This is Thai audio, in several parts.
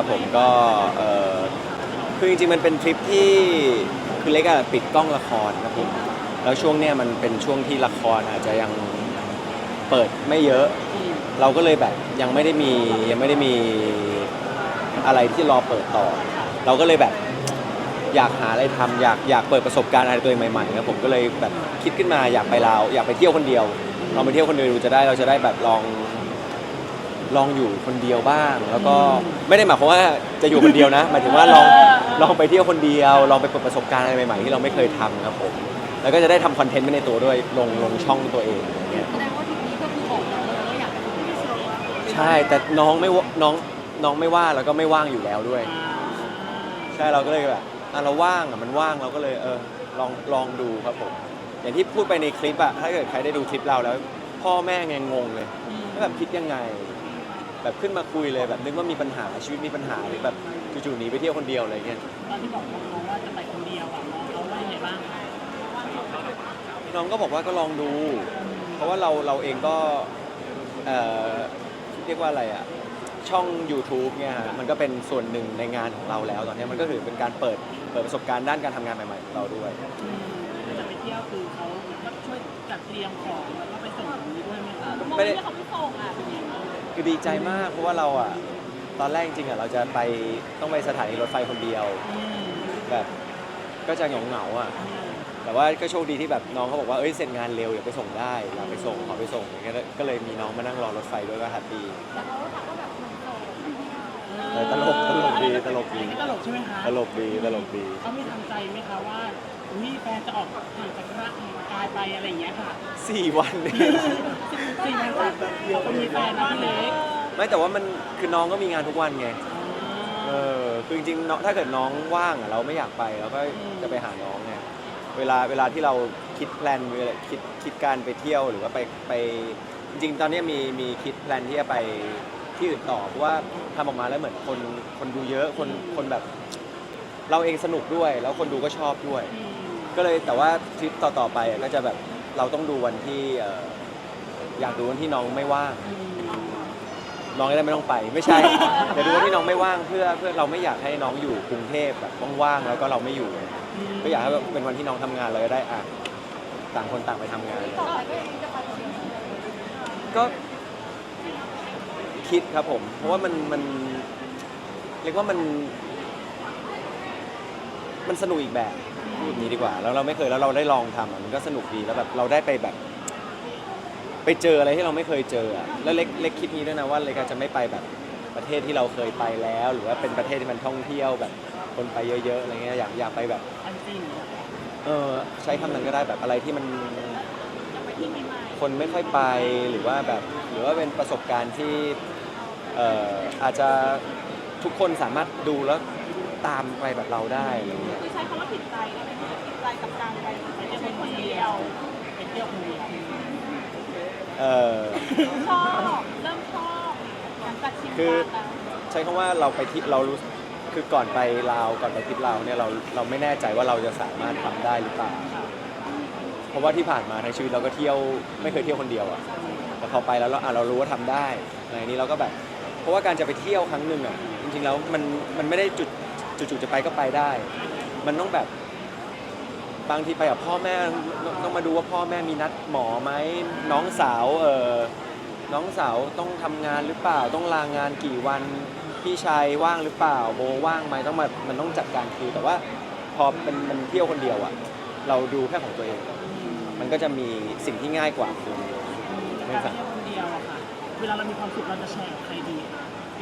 ครับผมก็เออคือจริงๆมันเป็นทริปที่คือเล็กอะปิดกล้องละครครับผมแล้วช่วงเนี้ยมันเป็นช่วงที่ละครอาจจะยังเปิดไม่เยอะ เราก็เลยแบบยังไม่ได้มียังไม่ได้มีอะไรที่รอเปิดต่อ เราก็เลยแบบอยากหาอะไรทำอยากอยากเปิดประสบการณ์อะไรตัวเองใหม่ๆครับผมก็เลยแบบคิดขึ้นมาอยากไปลาวอยากไปเที่ยวคนเดียวลองไปเที่ยวคนเดียวดูจะได้เราจะได้แบบลอง ลองอยู่คนเดียวบ้าง แล้วก็ไม่ได้หมายความว่าจะอยู่คนเดียวนะ หมายถึงว่าลองลองไปเที่ยวคนเดียว ลองไปเปิดประสบการณ์อะไรใหม่ๆ ที่เราไม่เคยทำครับผม แล้วก็จะได้ทำคอนเทนต์ไปในตัวด้วยลงลงช่องตัวเองอย่างเงี้ย แสดงว่าทริปนี้ก็คือบอกเราเลยว่าอยากไปที่สโลวาเกียใช่แต่น้องไม่วน้องน้องไม่ว่าแล้วก็ไม่ว่างอยู่แล้วด้วย ใช่เราก็เลยแบบอะเราว่างอะมันว่างเราก็เลยเออลองลองดูครับผม อย่างที่พูดไปในคลิปอะถ้าเกิดใครได้ดูคลิปเราแล้ว พ่อแม่ไงงงเลยว่าแบบคิดยังไง แบบขึ้นมาคุยเลยแบบนึกว่ามีปัญหาชีวิตมีปัญหาหรือแบบจู่ๆหนีไปเที่ยวคนเดียวอะไรเงี้ยตอนที่บอกน้องว่าจะไปคนเดียวอะน้องเขาว่ายังไงบ้างคะน้องก็บอกว่าก็ลองดู เพราะว่าเราเราเองก็เอ่อเรียกว่าอะไรอะช่อง YouTube เนี่ยฮะมันก็เป็นส่วนหนึ่งในงานของเราแล้ว ตอนนี้มันก็ถือเป็นการเปิดเปิดประสบการณ์ด้านการทำงานใหม่ๆของเราด้วย จะไปเที่ยวคือเขาก็ช่วยจัดเตรียมของแล้วก็ไปส่งตรงนี้ด้วยไหมคะโมเมนต์ที่เขาไม่ส่งอะเป็นยังไง คือดีใจมากเพราะว่าเราอะตอนแรกจริงๆอะเราจะไปต้องไปสถานีรถไฟคนเดียวอืมแบบก็จะเหงาเหงาๆอะแต่ว่าก็โชคดีที่แบบน้องเขาบอกว่าเอ้ยเสร็จงานเร็วอย่าไปส่งได้อยากไปส่งขอไปส่งอย่างเงี้ยก็เลยมีน้องมานั่งรอรถไฟด้วยก็แฮปปี้แต่เขาถามว่าแบบเหมือนโสดเออตลกตลกดีตลกดี ตลกใช่ไหมคะตลกดีตลกดี เขาไม่ทำใจไหมคะว่า อุ้ยแฟนจะออกห่างจากร่างกายไปอะไรอย่างเงี้ยค่ะสี่วันเนี่ยสี่วันก่อนแบบเดี๋ยวก็มีแฟนนะพี่เล็กไม่แต่ว่ามันคือน้องก็มีงานทุกวันไงเออคือจริงๆน้องถ้าเกิดน้องว่างอะเราไม่อยากไปเราก็จะไปหาน้องไงเวลาเวลาที่เราคิดแพลนเวลาคิดคิดการไปเที่ยวหรือว่าไปไปจริงๆ ตอนนี้มีมีคิดแพลนที่จะไปที่อื่นต่อเพราะว่าทำออกมาแล้วเหมือนคนคนดูเยอะคนคนแบบ เราเองสนุกด้วย แล้วคนดูก็ชอบด้วย ก็เลยแต่ว่าทริปต่อๆไปอะก็จะแบบเราต้องดูวันที่เอ่ออยากดูวันที่น้องไม่ว่าง น้องจะได้ไม่ต้องไป ไม่ใช่ เดี๋ยวดูว่าที่น้องไม่ว่างเพื่อเพื่อเราไม่อยากให้น้องอยู่กรุงเทพแบบว่างๆแล้วก็เราไม่อยู่ ก็อยากให้แบบเป็นวันที่น้องทำงานเราจะได้อะต่างคนต่างไปทำงาน ต่อไปก็ยังจะไปคนเดียวก็คิดครับผม เพราะว่ามันมันเรียกว่ามัน มันสนุกอีกแบบพูดอย่างนี้ดีกว่า แล้วเราไม่เคยแล้วเราได้ลองทำอะมันก็สนุกดีแล้วแบบเราได้ไปแบบ ไปเจออะไรที่เราไม่เคยเจออะแล้วเล็กเล็กคิดนี้ด้วยนะว่าเล็กอาจจะไม่ไปแบบประเทศที่เราเคยไปแล้ว หรือว่าเป็นประเทศที่มันท่องเที่ยวแบบคนไปเยอะๆอะไรเงี้ยอยากอยากไปแบบ อันจริงเออใช้คำนั้นก็ได้แบบอะไรที่มันอยากไปที่ใหม่คนไม่ค่อยไปหรือว่าแบบหรือว่าเป็นประสบการณ์ที่เอ่ออาจจะทุกคนสามารถดูแล้วตามไปแบบเราได้อะไรเงี้ยๆคือใช้ กับการไปไปเที่ยวคนเดียวไปเที่ยวคนเดียวเออชอบเริ่มชอบหลังจากชิมคือลางแล้วใช้คำว่าเราไปที่เรารู้คือก่อนไปลาวก่อนไปทริปลาวเนี่ยเราเราไม่แน่ใจว่าเราจะสามารถทำได้หรือเปล่า เพราะว่าที่ผ่านมาทั้งชีวิตเราก็เที่ยวไม่เคยเที่ยวคนเดียวอะแต่พอไปแล้วเราอะเรารู้ว่าทำได้ในนี้เราก็แบบ เพราะว่าการจะไปเที่ยวครั้งหนึ่งอะจริงๆแล้วมันมันไม่ได้จุดจุดๆจะไปก็ไปได้ มันต้องแบบ บางทีไปกับพ่อแม่ต้องมาดูว่าพ่อแม่มีนัดหมอไหมน้องสาวเออน้องสาวต้องทำงานหรือเปล่า ต้องลางานกี่วันพี่ชายว่างหรือเปล่าโบว่างไหมต้องมามันต้องจัดการคิวแต่ว่าพอเป็นมันเที่ยวคนเดียวอะเราดูแค่ของตัวเอง มันก็จะมีสิ่งที่ง่ายกว่าคือไม่การสั่งเที่ยวคนเดียวอะค่ะเวลาเรามีความสุขเราจะแชร์กับใครดี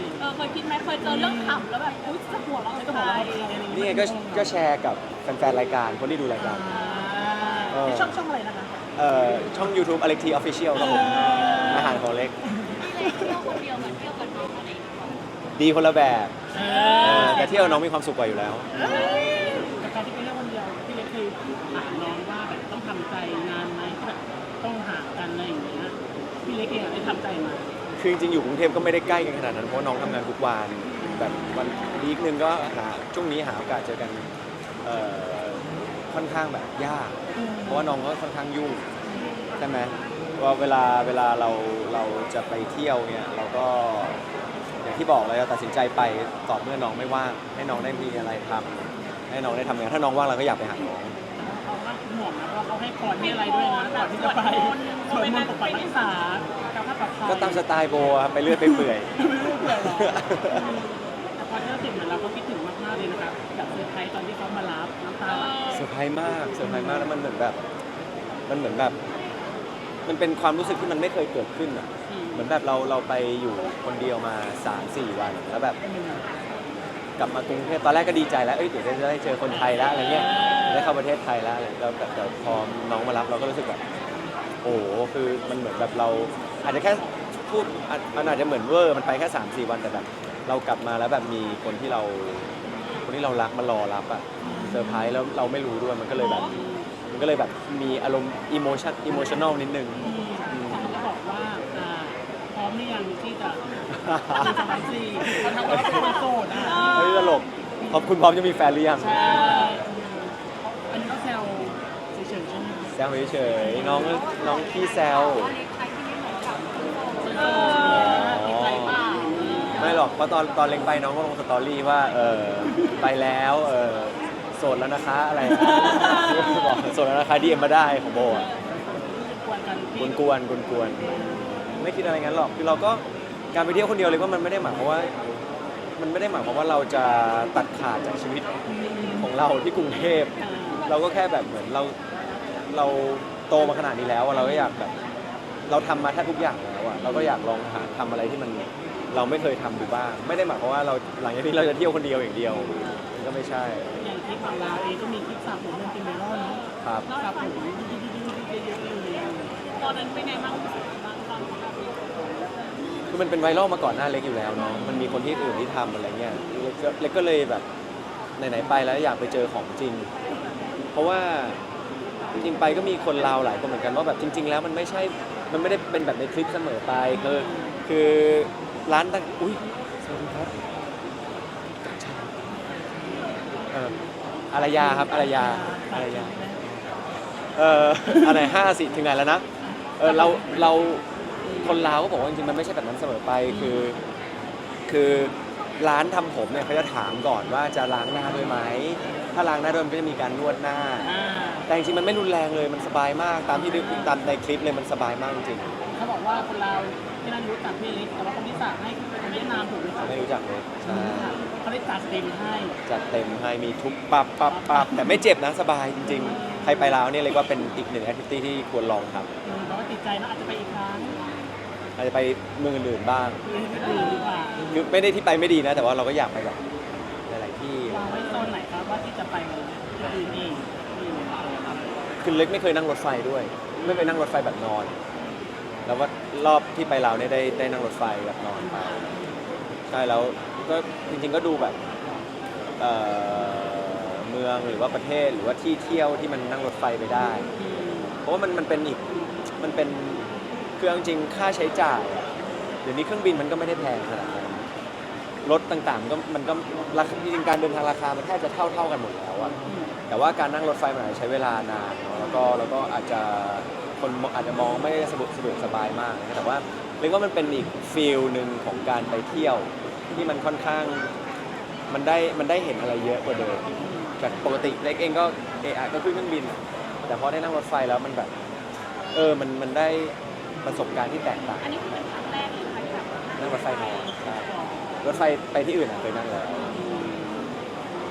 เล็กเออเคยคิดไหมเคยเจอเรื่องขำแล้วแบบอุ๊ยจะหัวเราะไม่จะต้องไปบอกว่าใครอะไรอย่างนี่เงี้ยไงก็ก็แชร์กับแฟนๆรายการคนที่ดูรายการ เอออ่าช่องช่องอะไรนะคะเอ่อช่อง YouTube Alex T Official ครับผม อาหารของเล็กที่เที่ยวคนเดียวเหมือนเที่ยวกับน้องอะไรอย่างเงี้ยดีคนละแบบเอเอออแต่เที่ยวน้องมีความสุขกว่าอยู่แล้วแต่การที่ไปเที่ยวคนเดียวพี่เล็กเคยถามน้องว่าแบบต้องทำใจนานไหมที่แบบต้องห่างกันอะไรอย่างเงี้ยพี่เล็กเองอะได้ทำใจมา คือจริงๆอยู่กรุงเทพก็ไม่ได้ใกล้กันขนาดนั้นเพราะว่าน้องทำงานทุกวันแบบวันวีคนึงก็หาช่วงนี้หาโอกาสเจอกันเอ่อค่อนข้างแบบยาก เพราะว่าน้องก็ค่อนข้างยุ่งใช่ไหมว่าเวลาเวลาเราเราจะไปเที่ยวเนี่ยเราก็อย่างที่บอกเลยเราตัดสินใจไปต่อเมื่อน้องไม่ว่างให้น้องได้มีอะไรทำให้น้องได้ทำงานถ้าน้องว่างเราก็อยากไปหาน้อง เขาก็ห่วงนะ เพราะว่าเขาให้พรให้อะไรด้วยนะก่อนที่จะไปสวดมนต์ปกปักรักษาการพักภัยก็ตามสไตล์โบอะไปเรื่อยไปเปื่อย ไม่รู้เปล่าหรอแต่พอเที่ยวเสร็จเหมือนเราก็คิดถึงมากๆเลยนะครับแบบเซอร์ไพรส์ตอนที่เขามารับน้ำตาไหลเซอร์ไพรส์มากเซอร์ไพรส์มากแล้วมันเหมือนแบบ มันเหมือนแบบ มันเป็นความรู้สึกที่มันไม่เคยเกิดขึ้นอะ เหมือนแบบเราเราไปอยู่คนเดียวมา3 4วัน แล้วแบบ กลับมากรุงเทพตอนแรกก็ดีใจแล้วเอ้ยเดี๋ยวจะได้เจอคนไทยแล้วอะไรเงี้ยได้เข้าประเทศไทยแล้วอะไรแล้วแบบแต่พอน้องมารับเราก็รู้สึกแบบโอ้โหคือมันเหมือนแบบเรา อาจจะแค่พูดอะมันอาจจะเหมือนเวอร์มันไปแค่3 4วันแต่แบบ เรากลับมาแล้วแบบมีคนที่เรา คนที่เรารักมารอรับอะเซอร์ไพรส์แล้วเราไม่รู้ด้วยมันก็เลยแบบ มันก็เลยแบบมีอารมณ์อิโมชันอิโมชันแนลนิดนึง เขาก็บอกว่าอ่า พร้อมหรือยังที่จะเป็นสมัยสี่เขาทำว่าเป็นคนโสดอะเฮ้ยตลกขอบคุณพร้อมจะมีแฟนหรือยังใช่อันนี้เขาแซวเฉยๆใช่ไหมแซวเฉยๆน้องน้องพี่แซวเออติดใจเปล่าไม่หรอกเพราะตอนตอนเล็งไปน้องก็ลงสตอรี่ว่าเออไปแล้วเออโสดแล้วนะคะอะไรอะบอกโสดแล้วนะคะดีเอ็มมาได้ของโบอะควรกันกที่วนกวนกวนกวนๆ ไม่คิดอะไรงั้นหรอกคือเราก็การไปเที่ยวคนเดียวเลยว่ามันไม่ได้หมายความว่า มันไม่ได้หมายความว่าเราจะตัดขาดจากชีวิตของเราที่กรุงเทพ เราก็แค่แบบเหมือนเราเราโตมาขนาดนี้แล้วอะเราก็อยากแบบ เราทำมาแทบทุกอย่างแล้วอะเราก็อยากลองหาทำอะไรที่มันเราไม่เคยทำดูบ้าง ไม่ได้หมายความว่าเราหลังจากนี้เราจะเที่ยวคนเดียวอย่างเดียวมันก็ไม่ใช่อย่างคลิปของเราเองก็มีคลิปสระผมมันเป็นไวรัลเนาะครับ สระผมเยอะๆเลยตอนนั้นเป็นไงบ้างบางตอน คือมันเป็นไวรัลมาก่อนหน้าเล็กอยู่แล้วเนาะมันมีคนที่อื่นที่ทำอะไรเงี้ยเล็กก็เล็กก็เลยแบบไหนๆไปแล้วอยากไปเจอของจริง เพราะว่าจริงๆไปก็มีคนลาวหลายคนเหมือนกันว่าแบบจริง ๆ แล้วมันไม่ใช่มันไม่ได้เป็นแบบในคลิปเสมอไปคือคือร้านต่างอุ้ยสวัสดีครับเอออารยาครับอารยาอารยาเอ่ออะไรห้าสิถึงไหนแล้วนะเออเราเรา คนลาวก็บอกว่าจริงๆมันไม่ใช่แบบนั้นเสมอไปคือคือร้านทำผมเนี่ยเขาจะถามก่อนว่าจะล้างหน้าด้วยไหมถ้าล้างหน้าด้วยมันก็จะมีการนวดหน้า อ่าแต่จริงๆมันไม่รุนแรงเลยมันสบายมากตามที่ดูตามในคลิปเลยมันสบายมากจริงเขาบอกว่าคนเราที่นั่นรู้จักพี่เล็กแต่ว่าคนที่สระให้คือคนเวียดนามถูกไหมครับๆไม่รู้จักเลยใช่เขาได้จัดเต็มให้จัดเต็มให้มีทุกปับปับปับแต่ไม่เจ็บนะสบายจริง ๆ ใครไปลาวเนี่ยเลยกว่าเป็นอีกหนึ่งแอคทิวิตี้ที่ควรลองครับ อืมเพราะว่าติดใจนะอาจจะไปอีกครั้ง อาจจะไปเมืองอื่นๆบ้างคือให้ดีดีกว่าคือไม่ได้ที่ไปไม่ดีนะ แต่ว่าเราก็อยากไปแบบหลายๆที่ วางไว้โซนไหนครับว่าที่จะไปที่อื่นอีกที่อื่นครับคือเล็กไม่เคยนั่งรถไฟด้วย ไม่เคยนั่งรถไฟแบบนอน แล้วว่ารอบที่ไปเราวเนี่ยได้ได้นั่งรถไฟแบบนอนไปใช่แล้วก็จริงๆก็ดูแบบเอ่อเมืองหรือว่าประเทศหรือว่าที่เที่ยวที่มันนั่งรถไฟไปได้ เพราะว่ามันมันเป็นอีกมันเป็น คือเอาจริงๆค่าใช้จ่ายเดี๋ยวนี้เครื่องบินมันก็ไม่ได้แพงขนาดนั้นรถต่างๆก็มันก็ราคาจริงๆการเดินทางราคามันแทบจะเท่าเท่าๆกันหมดแล้วอะแต่ว่าการนั่งรถไฟมันอาจจะใช้เวลานานเนอะแล้วก็แล้วก็อาจจะคนอาจจะมองไม่ได้สะดวกสะดวกสบายมากนะแต่ว่าเรียกว่ามันเป็นอีกฟีลหนึ่งของการไปเที่ยวที่มันค่อนข้างมันได้มันได้เห็นอะไรเยอะกว่าเดิมจากปกติเล็กเองก็เออก็ขึ้นเครื่องบินแต่พอได้นั่งรถไฟแล้วมันแบบ เออ มัน มันได้ ประสบการณ์ที่แตกต่างอันนี้คือเป็นครั้งแรกเลยนะคะที่แบบนั่งรถไฟนอนใช่รถไฟไปที่อื่นอะเคยนั่งแล้ว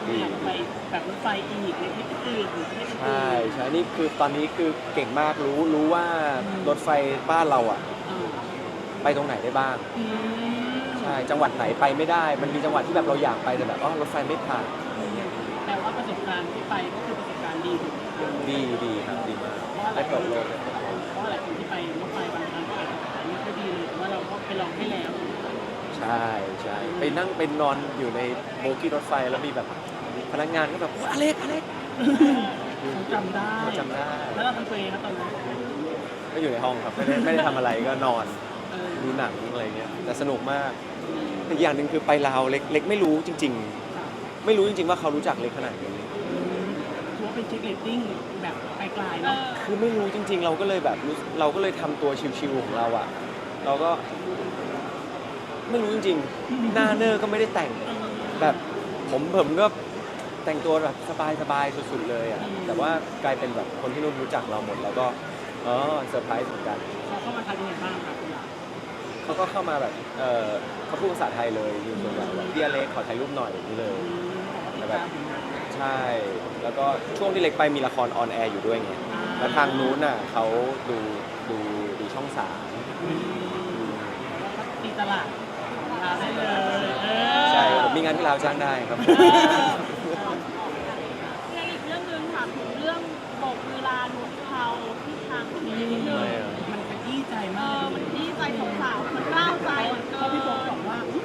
ดีอยากไปแบบรถไฟอีกในที่อื่นหรือประเทศอื่นใช่ใช่นี่คือตอนนี้คือเก่งมากรู้รู้ว่ารถไฟบ้านเราอะอ่าไปตรงไหนได้บ้าง อืมใช่จังหวัดไหนไปไม่ได้ มันมีจังหวัดที่แบบเราอยากไปแต่แบบอ๋อรถไฟไม่ผ่านแต่ว่าประสบการณ์ที่ไปก็คือประสบการณ์ดีถูกไหมดีดีครับดีมากได้เปิดโลกเลยเพราะว่าหลายคน ไปลองให้แล้ว ใช่ใช่ไปนั่งไปนอนอยู่ในโบกี้รถไฟแล้วมีแบบพนักงานก็แบบอเล็กอเล็กเขาจำได้ เขาจำได้แล้วเราทำตัวเองครับตอนนั้นก็อยู่ในห้องครับไม่ได้ไม่ได้ทำอะไรก็นอนเออดูหนังอะไรเงี้ยแต่สนุกมากแต่อีกอย่างหนึ่งคือไปลาวเล็กเล็กไม่รู้จริง ๆ ไม่รู้จริง ๆ ว่าเขารู้จักเล็กขนาดนี้ถือว่าเป็นเช็คเรตติ้งแบบไกลๆเอเนาะอคือไม่รู้จริง ๆ เราก็เลยแบบรู้เราก็เลยทำตัวชิวๆของเราอะ เราก็ ไม่รู้จริงๆ หน้าเนอร์ก็ไม่ได้แต่ง แบบผมผมก็แต่งตัวแบบสบายๆสุดๆเลยอะ แต่ว่ากลายเป็นแบบคนที่นู่นรู้จักเราหมดแล้วก็อ๋อเซอร์ไพรส์เหมือนกัน เขาเข้ามาทำยังไงบ้างครับคุณหลานเขาก็เข้ามาแบบ เออเขาพูดภาษาไทยเลยอยู่ส่วนใหญ่แบบพี่อเล็กขอถ่ายรูปหน่อยนี่เลย แต่แบบ ใช่ แล้วก็ช่วงที่เล็กไปมีละครออนแอร์อยู่ด้วยไง แล้วทางนู้นน่ะเขาดูดูดูช่องสาม ตีตลาดลาได้เลยเออใช่ผมมีงานที่ลาวจ้างได้ครับในอีกเรื่องหนึงถามถึงเรื่องโบกมือลาหนวดเขาที่ทางคนนี้นิดนึงไม่อะมันขยี้ใจเอมากอมันที่ใจสาวๆมันกล้าวใจเหลือเพราะพี่โบเกิอนกว่าอุ๊ย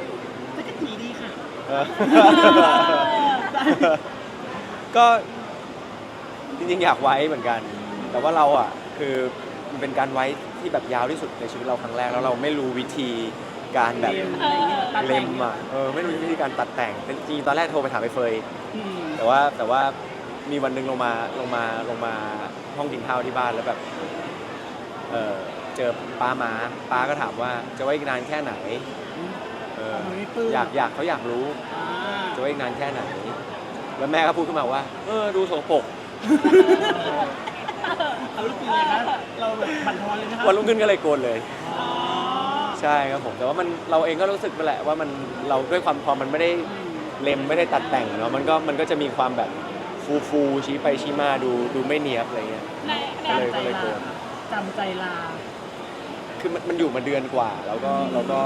จักรจีดีค่ะ เออก็จริงๆอยากไว้เหมือนกัน แต่ว่าเราอะคือมันเป็นการไว้ที่แบบยาวที่สุดในชีวิตเราครั้งแรกแล้วเราไม่รู้วิธี การแบบตัดเล็แต่งมอะเออไม่รู้วิธีการตัดแต่งเป็นจริงๆตอนแรกโทรไปถามไปเฟย อืมแต่ว่าแต่ว่ามีวันหนึ่งลงมาลงมาลงมาห้องกินข้าวที่บ้านแล้วแบบเออเจอป้ามาป้าก็ถามว่าจะไว้อีกนานแค่ไหนเออมันไม่ปลื้ม อยากอยากเขาอยากรู้อ่าจะไว้อีกนานแค่ไหน แล้วแม่ก็พูดขึ้นมาว่า เออดูโสกปรกเอาลูกปีเลยนะเราแบบบั่นทอนเลยนะครัวันรุ่งขึ้นก็เลยโกนเลยอ๋อ ใช่ครับผมแต่ว่ามันเราเองก็รู้สึกไปแหละว่ามันเราด้วยความพอมันไม่ได้เล็มไม่ได้ตัดแต่งเนาะมันก็มันก็จะมีความแบบฟูฟูๆชี้ไปชี้มาดูดูไม่เนียบอะไรเงี้ย ในในก็เลยจำใจลาจำใจลาคือมันมันอยู่มาเดือนกว่า แล้วก็แล้วก็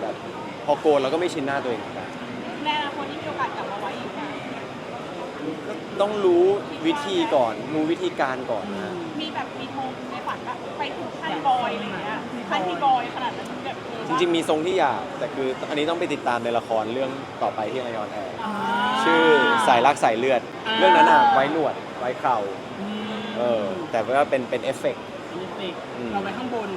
แบบพอโกนเราก็ไม่ชินหน้าตัวเองเหมือนกันในอนาคตที่มีโอกาสกลับมาไว้อีกไหมก็ต้องรู้วิธีก่อนรู้วิธีการก่อนนะ มีแบบมีธงในฝันแบบไปถึงขั้นบอยอะไรเงี้ยขั้นที่บอยขนาดนั้นแบบเออ จริงๆมีทรงที่อยาก แต่คืออันนี้ต้องไปติดตามในละครเรื่องต่อไปที่ไอออนแอร์อ่าชื่อสายรักสายเลือดอ่าเรื่องนั้นอะไว้หนวดไว้เข่าอืมเออแต่ว่าเป็นเป็นเอฟเฟกต์เอฟเฟกต์อืมเราไว้ข้างบน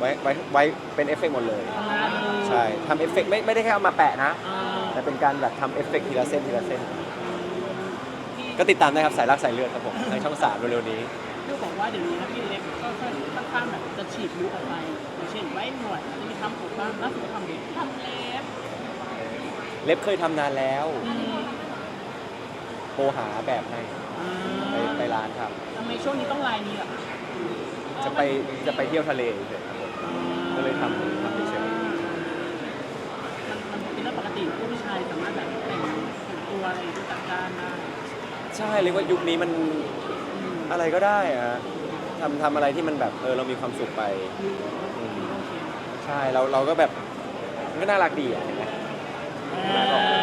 ไว้ไว้ไว้เป็นเอฟเฟกต์หมดเลยข้างล่างเลยใช่ทำเอฟเฟกต์ไม่ไม่ได้แค่เอามาแปะนะอ่าแต่เป็นการแบบทำเอฟเฟกต์ทีละเส้นทีละเส้น ก็ติดตามได้ครับสายรักสายเลือดครับผมทางช่องสามเร็วๆนี้พี่บอกว่าเดี๋ยวนี้นะพี่เล็กก็ค่อนข้างแบบจะ ฉีกลุกออกไปอย่างเช่นไว้หนวดอาจจะมีทำผมบ้างล่าสุดก็ทำเด็กทำเล็บเล็บเคยทำนานแล้วอืมโทรหาแบบให้อ่ไปาไปร้านครับทำไมช่วงนี้ต้องลายนี้ล่ะจะไปจะไปเที่ยวทะเลเฉยๆครับผม ก็เลยทำทำเฉย มันมันเป็นเรื่องปกติที่ผู้ชายสามารถแบบแต่งแต่งตัวอะไรดูจัดการได้ๆใช่เรียกว่ายุคนี้มันอืมอะไรก็ได้อะ ทำทำอะไรที่มันแบบเออเรามีความสุขไปอืมใช่เราเราก็แบบมันก็น่ารักดีอะเห็นไหมเออ